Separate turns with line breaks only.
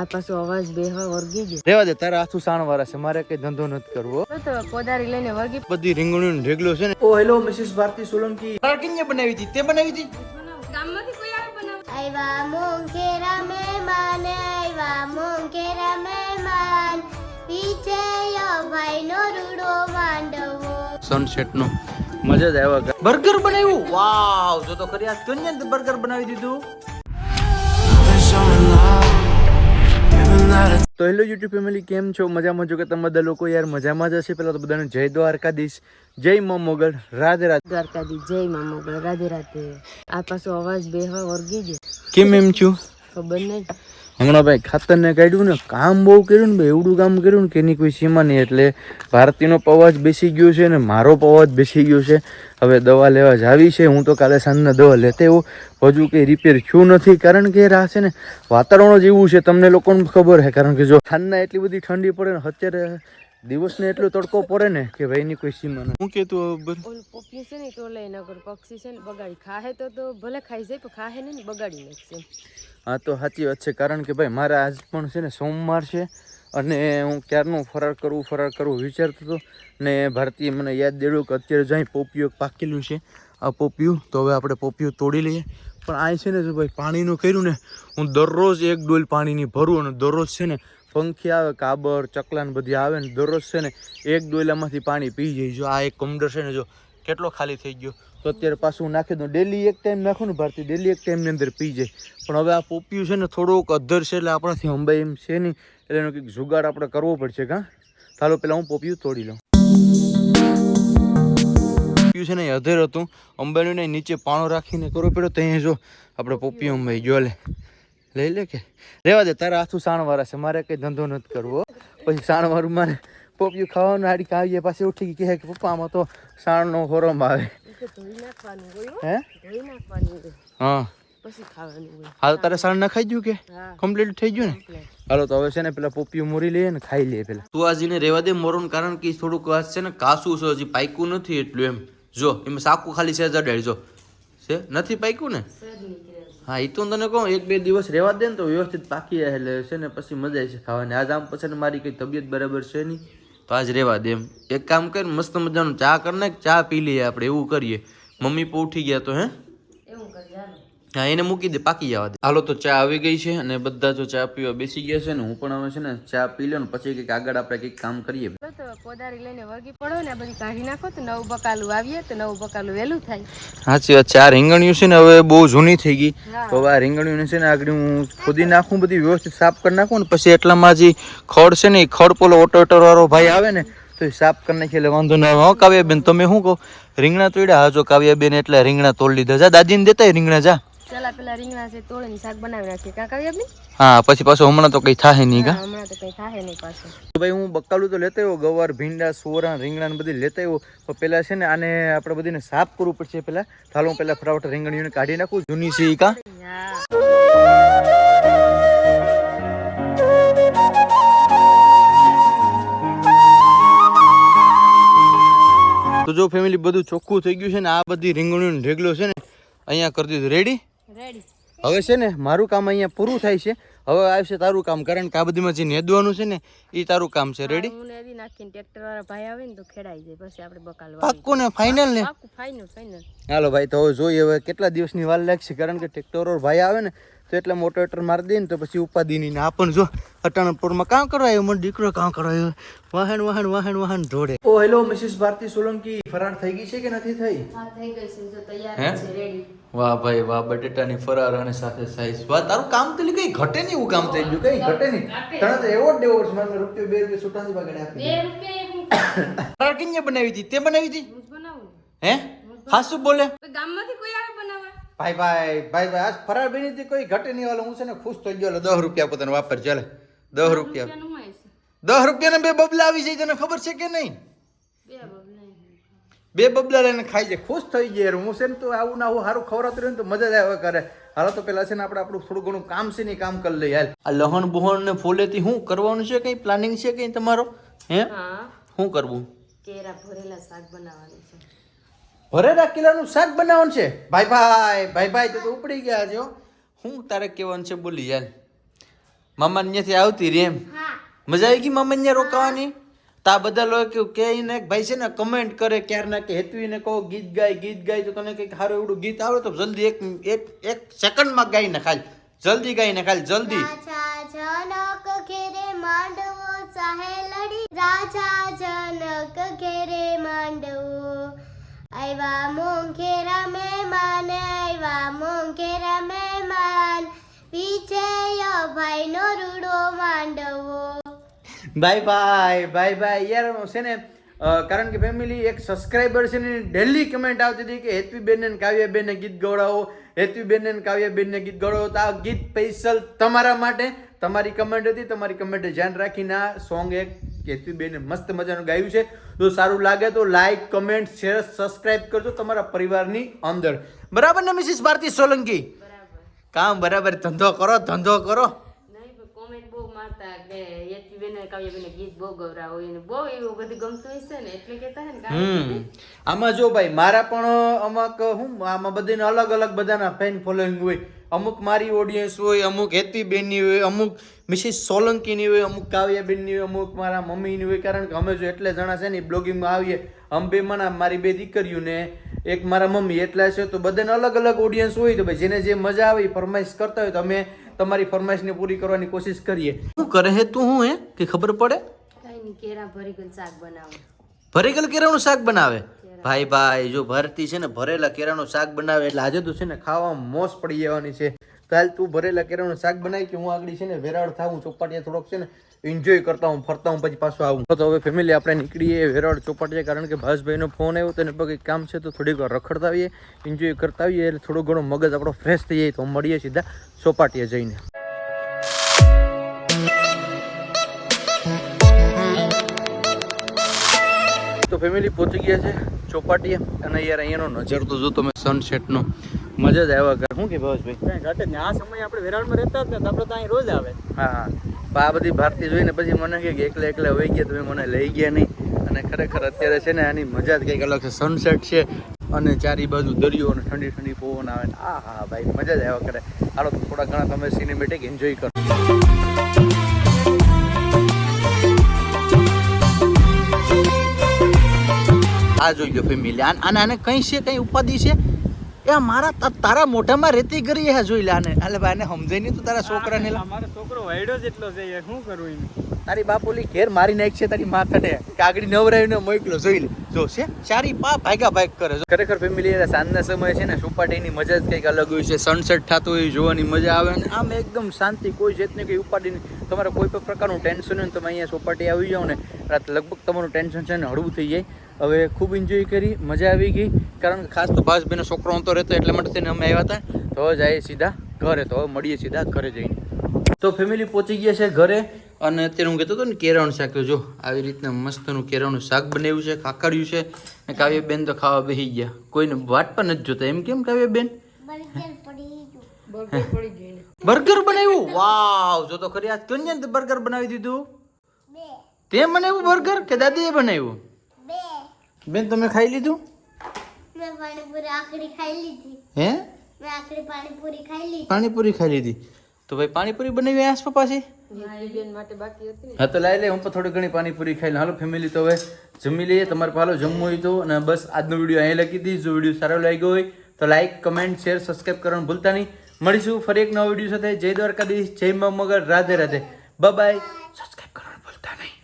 આ પાછો અવાજ બેહવા વર્ગી ગયો.
રેવા દે તારા આથું સાણ વાળા છે મારે કઈ ધંધો નથી કરવો.
તો કોદારી લઈને વર્ગી
બધી રીંગણું ઢેગલો છે ને. ઓ હેલો મિસિસ ભારતી સોલંકી. તારા કિંજે બનાવી હતી? તે બનાવી હતી?
ગામમાંથી કોઈ આવે બનાવ
આવ્યા મોંઘેરા મહેમાન આવ્યા મોંઘેરા મહેમાન. પીછે ભાઈનો રૂડો માંડવો.
સનસેટ નો મજા જ આવ્યા. બર્ગર બનાવ્યું? વાવ જો તો ખરી આ તું બર્ગર બનાવી દીધું? તો હેલો યુટ્યુબ ફેમિલી કેમ છો? મજામાં છો કે તમે બધા લોકો? યાર મજામાં જ હશે. પેલા તો બધાને જય દ્વારકાધીશ જય મા મોગલ રાધે રાધે.
દ્વારકાધીશ જય મા મોગલ રાધે રાધે. આ પાછો અવાજ બેહવા વર્ગી ગયો.
કેમ એમ છું?
ખબર નહીં.
હમણાં ભાઈ ખાતરને કાઢ્યું ને કામ બહુ કર્યું ને ભાઈ, એવડું કામ કર્યું ને કે એની કોઈ સીમા નહીં. એટલે ભારતીનો પવાજ બેસી ગયો છે ને મારો પવાજ બેસી ગયો છે. હવે દવા લેવા જાવી છે. હું તો કાલે સાંજના દવા લેતા એવું હજુ કંઈ રિપેર થયું નથી. કારણ કે રાહ છે ને વાતાવરણ જ એવું છે. તમને લોકોને ખબર છે કારણ કે જો સાંજના એટલી બધી ઠંડી પડે ને અત્યારે દિવસને એટલો તડકો પડે ને કે ભાઈ એની કોઈ સીમા નથી. હું કહેતું
ઓલું પોપિયું છે ને તો લઈ નગર પક્ષી છે ને બગાડી ખાહે તો તો ભલે ખાઈ જાય પણ ખાહે નહીં ને બગાડી નાખશે.
હા તો સાચી વાત છે કારણ કે ભાઈ મારે આજ પણ છે ને સોમવાર છે અને હું ક્યારનું ફરાર કરવું ફરાર કરવું વિચારતો હતો ને ભારતીય મને યાદ દેડ્યું કે અત્યારે જાય પોપિયું પાકેલું છે. આ પોપિયું તો હવે આપણે પોપિયું તોડી લઈએ. પણ આ છે ને જો ભાઈ પાણીનું કર્યું ને હું દરરોજ એક ડોલ પાણીની ભરું અને દરરોજ છે ને પંખી આવે, કાબર, ચકલા ને બધી આવે ને, દરરોજ છે ને એક ડોલામાંથી પાણી પી જાય. જો આ એક કમડર છે ને, જો કેટલો ખાલી થઈ ગયો. તો અત્યારે પાછું નાખી દઉં. ડેલી એક ટાઈમ નાખું ને ભારતી ડેલી એક ટાઈમની અંદર પી જાય. પણ હવે આ પોપિયું છે ને, થોડુંક અધર છે એટલે આપણાથી અંબાઈ એમ છે નહીં. એટલે એનો કંઈક જુગાડ આપણે કરવો પડશે કાં ચાલો પહેલાં હું પોપિયું તોડી લઉં. પોપિયું છે ને, એ અધેર હતું. અંબાઈનું ને નીચે પાણો રાખીને કરવો પડ્યો. ત્યાં જો, આપણે પોપિયું અંબાઈ ગયો લે. લઈ લે કે? રેવા દે તારા હાથું સાણવાળા છે મારે કંઈ ધંધો નથી કરવો. પછી સાણવાળું મારે પોપિયું ખાવાનું આડી કાવીએ પાછી ઉઠી ગઈ કહે કે પપ્પા આમાં તો સાણનો હોરમ આવે.
એ તો ધોઈ નાખવાનું હોય હો.
હે?
ધોઈ નાખવાનું હોય.
હા.
પછી ખાવાનું
હાલ તારે સાણ નખાઈ ગયું કે? કમ્પ્લીટ થઈ ગયું ને? હાલો તો હવે છે ને પેલા પોપિયું મોરી લઈએ ને ખાઈ લઈએ પેલા. તું આજીને રેવા દે મોરું કારણ કે થોડુંક આ છે ને કાસું છે હજી પાક્યું નથી એટલું એમ. જો એમાં સાકું ખાલી છે જડાડ જો. છે? નથી પાક્યું ને? હા એ તો તને કહું, એક બે દિવસ રહેવા દે ને તો વ્યવસ્થિત પાકી જાય એટલે છે ને પછી મજા છે ખાવાની. આજ આમ પછી મારી કઈ તબિયત બરાબર છે નહીં, તો આજ રહેવા દે એમ. એક કામ કર, મસ્ત મજાનું ચા કર ને ચા પી લઈએ આપણે, એવું કરીએ. મમ્મી પણ ઉઠી ગયા તો, હે? હા એને મૂકી દે પાકી જવા દે. હાલો તો ચા આવી ગઈ છે અને બધા જો ચા પીવા બેસી ગયા છે ને હું પણ હવે છે ને ચા પી લો ને પછી કંઈક આગળ આપણે કંઈક કામ કરીએ.
તો કોદારી લઈને વર્ગી પડો ને બધી કાઢી નાખો તો નવું બકાલું આવીએ તો નવું બકાલું વહેલું થાય.
સાચી વાત ચા રીંગણિયું છે ને હવે બહુ જૂની થઈ ગઈ. તો હવે આ રીંગણીયું છે ને આગળ હું ખોદી નાખું બધી વ્યવસ્થિત સાફ કરી નાખું ને પછી એટલામાં જે ખડ છે ને એ ખડ પોલો ઓટો ઓટો વાળો ભાઈ આવે ને તો એ સાફ કરી નાખીએ એટલે વાંધો ના આવે. કાવ્યાબેન તમે શું કહો? રીંગણા તોડ્યા હા જો કાવ્યાબેન એટલે રીંગણા તોડી લીધા. જા દાદીને દેતા રીંગણા જા.
પેલા રીંગણા છે તોડીને શાક બનાવી નાખીએ. કાકા આપની?
હા પછી પાછું હમણાં તો કઈ થાય નહીં કા?
હમણાં તો કઈ થાય નહીં પાછું.
તો ભાઈ હું બકાલું તો લેતા આવ્યો ગવાર ભીંડા સોરા રીંગણા ને બધી લેતા આવ્યો. તો પેલા છે ને આને આપણે બધીને સાફ કરવું પડશે પેલા. થાલો પેલા ફરાવટ રીંગણીઓને કાઢી નાખું. જૂની છે કા? તો જો ફેમિલી બધું ચોખ્ખું થઈ ગયું છે ને આ બધી રીંગણીનો ઢેગલો છે ને અહીંયા કરી દીધું. રેડી હવે છે ને મારું કામ અહીંયા પૂરું થાય છે. હવે આવશે તારું કામ કારણ કે આ બધીમાં જે નેદવાનું છે ને એ તારું કામ છે. રેડી
હું નેદી નાખીને ટ્રેક્ટર વાળા ભાઈ આવે ને તો ખેડાઈ જાય પછી આપણે બકાલ
પાક્કું ને ફાઇનલ ને?
ફાઇનલ ફાઈનલ
હાલો ભાઈ તો હવે જોઈએ હવે કેટલા દિવસની વાર લાગશે કારણ કે ટ્રેક્ટર ભાઈ આવે ને તો એટલે મોટો ટ્રેક્ટર મારી દે ને તો પછી ઉપાધિની ને આપણ પણ જો અટાણપુરમાં કામ કરવા આવ્યો મને દીકરો કામ કરવા આવ્યો. વાહન વાહન વાહન વાહન જોડે. ઓ હેલો મિસિસ ભારતી સોલંકી. ફરાર થઈ ગઈ છે કે નથી થઈ?
હા થઈ ગઈ છે જો તૈયાર છે રેડી
વાહ ભાઈ વાહ બટેટાની ફરાર અને સાથે સાઈઝ. વાહ તારું કામ તો કઈ ઘટે નહીં એવું કામ થઈ ગયું? કઈ ઘટે નહીં? તને તો એવોર્ડ દેવો પડશે મને રૂપિયો બે રૂપિયા સુટાની બગાડે આપી
બે રૂપિયા
ફરાર બનાવી હતી? તે બનાવી હતી?
હું બનાવું.
હે? હાસુ બોલે?
ગામમાંથી કોઈ આવે બનાવવા?
ભાઈ ભાઈ ભાઈ ભાઈ આજ ફરાર બની કોઈ ઘટે નહીં વાલો હું છે ને ખુશ થઈ ગયો દસ રૂપિયા પોતાને વાપર ચાલે. દસ રૂપિયા.
દસ રૂપિયા
ને રૂપિયાના બે બબલા આવી જાય તને ખબર છે કે નહીં?
બે બબલા
લઈને ખાઈ જાય. ખુશ થઈ જાય હું છે ને તો આવું ના આવું સારું ખવડાતું રહ્યું તો મજા જ આવે કરે હાલો તો પેલા છે ને આપણે આપણું થોડું ઘણું કામ છે ને કામ કરી લઈએ. હાલ. આ લહણ બુહણ ને ફૂલેથી શું કરવાનું છે કઈ? પ્લાનિંગ છે કઈ તમારો? હે?
હા.
શું કરવું?
કેરા ભરેલા શાક બનાવવાનું છે.
ભરેલા કિલ્લાનું શાક બનાવવાનું છે? ભાઈ ભાઈ ભાઈ ભાઈ તો તો ઉપડી ગયા છો. હું તારે કહેવાનું છે બોલી યાર મામા ત્યાંથી આવતી રે એમ. મજા આવી ગઈ મામા ત્યાં રોકાવાની? તા બધા લોકો કે ને ભાઈ છે ને કમેન્ટ કરે ક્યારે ના કે હેતવીને કહો ગીત ગાય ગીત ગાય તો તને કંઈક સારું એવડું ગીત આવડે તો જલ્દી એક એક એક સેકન્ડમાં ગાઈ ને ખાલી. જલ્દી ગાઈ ને ખાલી જલ્દી.
રાજા જનક ઘેરે માંડવો. આવ્યા મોંઘેરા મહેમાન આવ્યા મોંઘેરા મહેમાન પીછે ભાઈનો રૂડો માંડવો
બાય બાય બાય બાય યાર છે ને કારણ કે ફેમિલી એક સબસ્ક્રાઈબર છે ને ડેલી કમેન્ટ આવતી હતી કે હેતવીબેન ને કાવ્યાબેન ને ગીત ગવડાવો હેતવીબેન ને કાવ્યાબેન ને ગીત ગવડાવો તો આ ગીત સ્પેશિયલ તમારા માટે. તમારી કમેન્ટ હતી, તમારી કમેન્ટ ધ્યાન રાખીને આ સોંગ એક હેતવીબેને મસ્ત મજાનું ગાયું છે. જો સારું લાગે તો લાઈક કમેન્ટ શેર સબસ્ક્રાઇબ કરજો તમારા પરિવારની અંદર. બરાબર ને મિસિસ ભારતી સોલંકી? કામ બરાબર ધંધો કરો ધંધો કરો
નહીં પણ કોમેન્ટ બહુ મારતા કે યતી બેન કાવ્ય બેન ગીત બહુ ગવરાવો એને બહુ એવું બધું ગમતું હશે ને એટલે કહેતા હે ને
હમ. આમાં જો ભાઈ મારા પણ અમુક હું આમાં બધાને અલગ અલગ બધાના ફેન ફોલોઈંગ હોય. અમુક મારી ઓડિયન્સ હોય અમુક હેતી બેનની હોય અમુક મિસિસ સોલંકીની હોય અમુક કાવ્યાબેનની હોય અમુક મારા મમ્મીની હોય કારણ કે અમે જો એટલે જણા છે ને બ્લોગિંગમાં આવીએ. અમે બે મના મારી બે દીકરીઓને એક મારા મમ્મી એટલા છે તો બધાને અલગ અલગ ઓડિયન્સ હોય તો ભાઈ જેને જે મજા આવે એ ફરમાઈશ કરતા હોય તો અમે તમારી ફરમાઈશને પૂરી કરવાની કોશિશ કરીએ. શું કરે હે તું હું હે? કે ખબર પડે?
કઈ કેરા ભરી શાક બનાવો.
ભરેગલ કેરાનું શાક બનાવે? ભાઈ ભાઈ જો ભરતી છે ને ભરેલા કેરાનું શાક બનાવે એટલે આજે તો છે ને ખાવા મોસ પડી જવાની છે. કાલ તું ભરેલા કેરાનું શાક બનાવી કે હું આગળ છે ને વેરાળ થાવું ચોપાટીયા થોડોક છે ને એન્જોય કરતા હું ફરતા હું પછી પાછો આવું. તો હવે ફેમિલી આપણે નીકળીએ વેરાળ ચોપાટીએ કારણ કે ભાસભાઈનો ફોન આવ્યો તેને પગે કામ છે તો થોડીક વાર રખડતા આવીએ એન્જોય કરતા આવીએ એટલે થોડો ઘણો મગજ આપણો ફ્રેશ થઈ જાય તો મળીએ સીધા ચોપાટીએ જઈને. તો ફેમિલી પહોંચી ગયા છે ચોપાટીએ અને યાર અહીંયાનો નજર તો જો તમે સનસેટનો મજા જ આવ્યા કરે. શું કે ભાવેશભાઈ
કાંઈ ઘટે જ આ સમયે આપણે વેરાળમાં રહેતા જ ને આપણે તો અહીં રોજ આવે.
હા. આ બધી ભારતી જોઈને પછી મને કે એકલા એકલા વહી ગયા, તમે મને લઈ ગયા નહીં. અને ખરેખર અત્યારે છે ને આની મજા જ કંઈક અલગ છે. સનસેટ છે અને ચારી બાજુ દરિયો અને ઠંડી ઠંડી પવન આવે ને. આ હા ભાઈ, મજા જ આવ્યા કરે. હાલો થોડા ઘણા તમે સિનેમેટિક એન્જોય કરો. આ જોઈ લો ફેમિલી આને આને કંઈ છે, કંઈ ઉપાધિ છે? એ મારા તારા મોઢામાં રેતી કરી હે જોઈ લે આને અલે ભાઈ આને સમજાય નહીં તો તારા છોકરાને.
મારો છોકરો વાયડો જેટલો છે શું કરું એને
તારી બાપોલી ઘેર મારી નાખ છે તારી માથાને કાગડી નવરાવીને મોકલો જોઈ લે. જો છે ચારી પા ભાગા ભાગ કરે. ખરેખર ફેમિલી સાંજના સમય છે ને સુપાટીની મજા જ કંઈક અલગ હોય છે. સનસેટ થતું હોય જોવાની મજા આવે અને આમ એકદમ શાંતિ કોઈ જેતને કંઈ ઉપાડી નહીં. તમારે કોઈ પણ પ્રકારનું ટેન્શન હોય તમે અહીંયા સોપાટી આવી જાઓ ને રાત લગભગ તમારું ટેન્શન છે ને હળવું થઈ જાય. હવે ખૂબ એન્જોય કરી મજા આવી ગઈ. કારણ કે ખાસ તો ભાસભાઈનો છોકરો હતો રહેતો એટલા માટે થઈને અમે આવ્યા હતા. તો હવે જઈએ સીધા ઘરે તો હવે મળીએ સીધા ઘરે જઈને. તો ફેમિલી પહોંચી ગયા છે ઘરે અને અત્યારે હું કહેતો હતો ને કેરાનું શાક. તો જો આવી રીતના મસ્તનું કેરાનું શાક બનાવ્યું છે ખાખડ્યું છે. ને કાવ્યબેન તો ખાવા બેસી ગયા. કોઈને વાટ પણ નથી જોતા. એમ કેમ કાવ્યબેન?
બર્ગર
બર્ગર પડી ગયું. એને.
બર્ગર બનાવ્યું? વાવ જો તો ખરી. આ કોને બર્ગર બનાવી દીધું?
તે
તે બનાવ્યું બર્ગર કે દાદીએ બનાવ્યું? બેન તમે ખાઈ લીધું?
મેં પાણીપુરી આખડી ખાઈ લીધી.
હે?
મેં આખડી પાણીપુરી ખાઈ લીધી.
પાણીપુરી ખાઈ લીધી. તો ભાઈ પાણીપુરી બનાવી આસ પાછી
યતી બેન માટે બાકી હતી ને.
હા તો લાઈ લે હું પણ થોડી ઘણી પાણીપુરી ખાઈ હાલો ફેમિલી તો હવે જમી લઈએ. તમારે પાલો જમવું હોય તો અને બસ આજનો વીડિયો અહીં લખી દીધી જો વીડિયો સારો લાગ્યો હોય તો લાઈક કમેન્ટ શેર સબસ્ક્રાઈબ કરવાનું ભૂલતા નહીં. મળીશું ફરી એક નવા વીડિયો સાથે. જય દ્વારકાધીશ જય મા મગર. રાધે રાધે. બાય સબસ્ક્રાઈબ કરવાનું ભૂલતા નહીં.